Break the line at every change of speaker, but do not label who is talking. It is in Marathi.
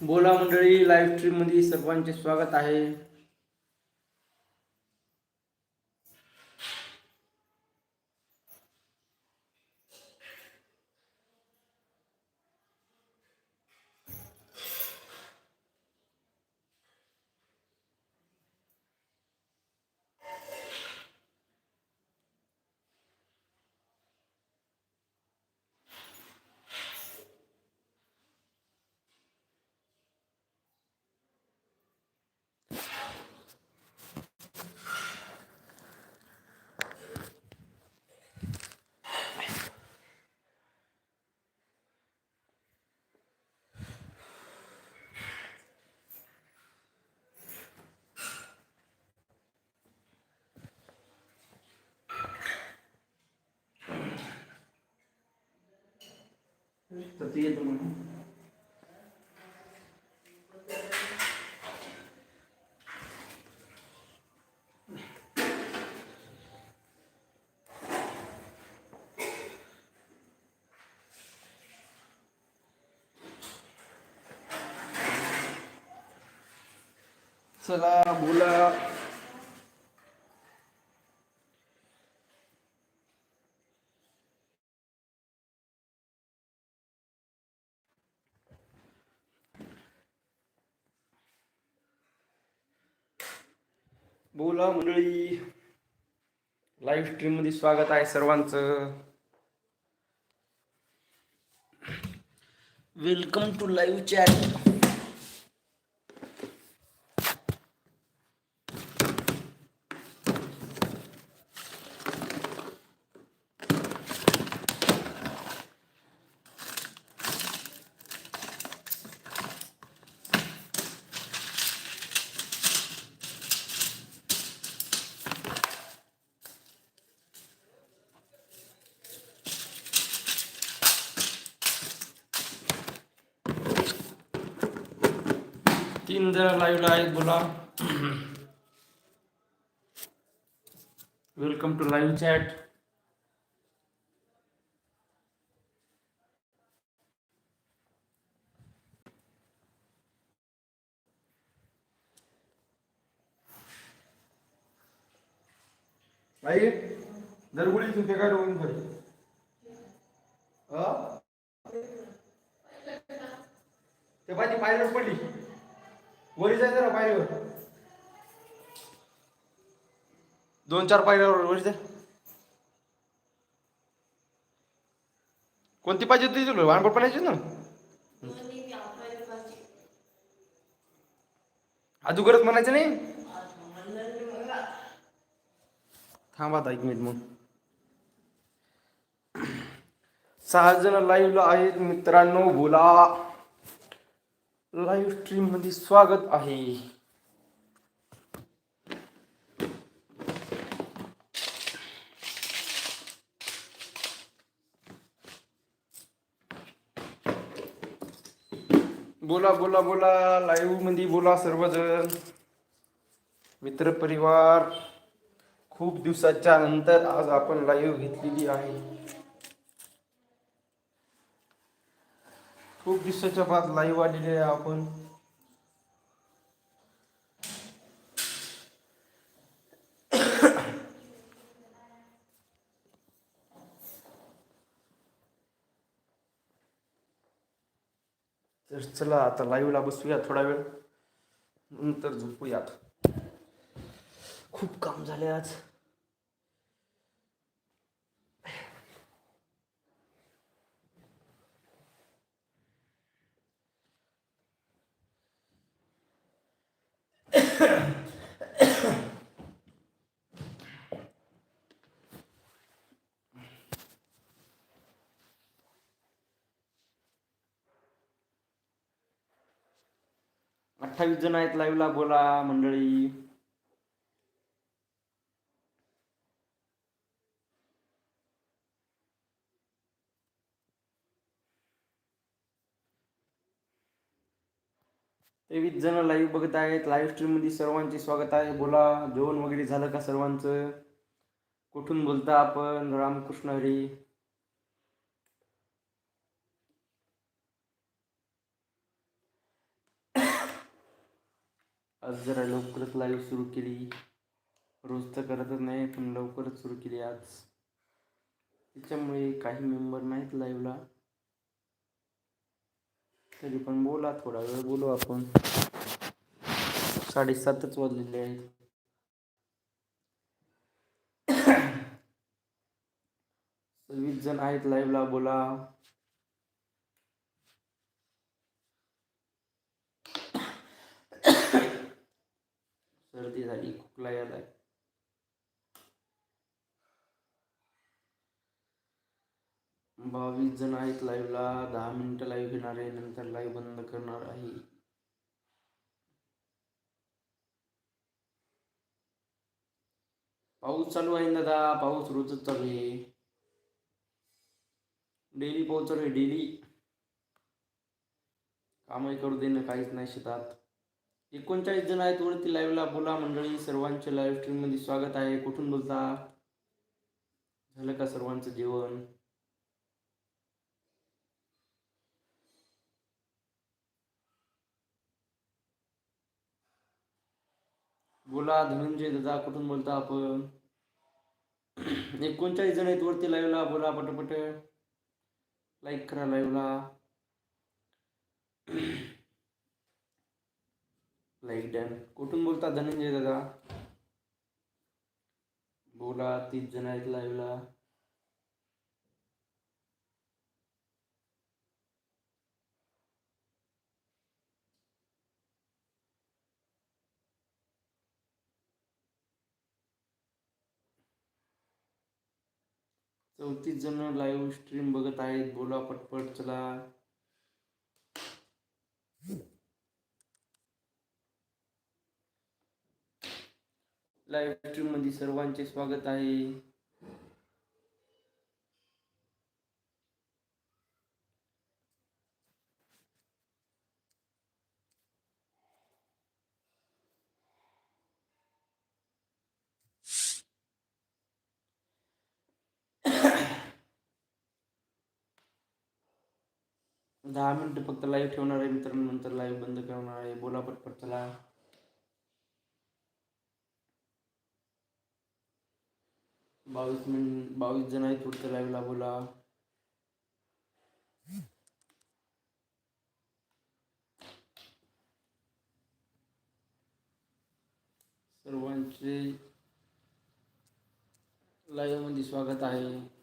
बोला मंडळी लाईव्ह स्ट्रीममध्ये सर्वांचे स्वागत आहे. तर ते येतो म्हणून. चला बोला. बोला मंडळी. लाईव्ह स्ट्रीममध्ये स्वागत आहे सर्वांचं. वेलकम टू लाईव्ह चॅट तीन जण लाईव्हला आहेत बोला. वेलकम टू लाईव्ह चॅट
आई दरगुडी तुझे काय डोळून खरी ते पाहिजे पायरीवर पडली. वरी जाय जरा पायरीवर. दोन चार पायऱ्यावर वरी जाय. कोणती पाहिजे होती तुला? वानपट पाहिजे ना? अजूनच म्हणायचं नाही? थांबा आता एक मिनिट मग. सहा जण लाईव्हला आहेत मित्रांनो बोला. लाईव्ह स्ट्रीममध्ये स्वागत आहे. बोला बोला बोला. लाईव्हमध्ये बोला सर्वजण. मित्र परिवार खूप दिवसाच्या नंतर आज आपण लाईव्ह घेतलेली आहे. खूप दिवसाच्या बाद लाईव्ह आलेले आहे आपण. तर चला आता लाईव्हला बसूया थोडा वेळ. नंतर झोपूयात. खूप काम झाले आज.
अठ्ठावीस जण आहेत लाईव्हला बोला मंडळी. तेवीस जण लाईव्ह बघत आहेत. लाईव्ह स्ट्रीममध्ये सर्वांचे स्वागत आहे. बोला जेवण वगैरे झालं का सर्वांचं? कुठून बोलता आपण? रामकृष्ण हरी. आज जरा लवकरच लाईव्ह सुरू केली. रोज तर करतच नाही पण लवकरच सुरू केली आज. त्याच्यामुळे काही मेंबर नाहीत लाईव्हला तरी पण बोला थोडा वेळ बोलू आपण. साडेसातच वाजलेले आहेत. सव्वीस जण आहेत लाईव्हला बोला. बावीस जण आहेत लाईव्हला दहा मिनटं लाईव्ह घेणार आहे नंतर लाईव्ह बंद करणार आहे. पाऊस चालू आहे ना दादा पाऊस रोजच चालू आहे. डेली पाऊस चालू आहे डेली कामही करू देणं काहीच नाही शेतात. एकोणचाळीस जण आहेत वरती लाईव्हला बोला मंडळी सर्वांचे लाईव्ह स्ट्रीममध्ये स्वागत आहे. कुठून बोलता? झालं का सर्वांचं जेवण? बोला धनंजय दादा कुठून बोलता आपण? एकोणचाळीस जण आहेत वरती लाईव्हला बोला पटपट. लाईक करा लाईव्हला लाईक डन कुठून बोलता धनंजय दादा? बोला तीस जण आहेत लाईव्हला चौतीस जण लाईव्ह स्ट्रीम बघत आहेत. बोला पटपट चला. लाईव्ह स्ट्रीममध्ये सर्वांचे स्वागत आहे. दहा मिनटं फक्त लाईव्ह ठेवणार आहे मित्रांनो नंतर लाईव्ह बंद करणार आहे. बोला पटपट चला. बावीस मिनिट बावीस जण आहेत पुढच्या लाईव्हला बोला. सर्वांचे लाईव्हमध्ये स्वागत आहे.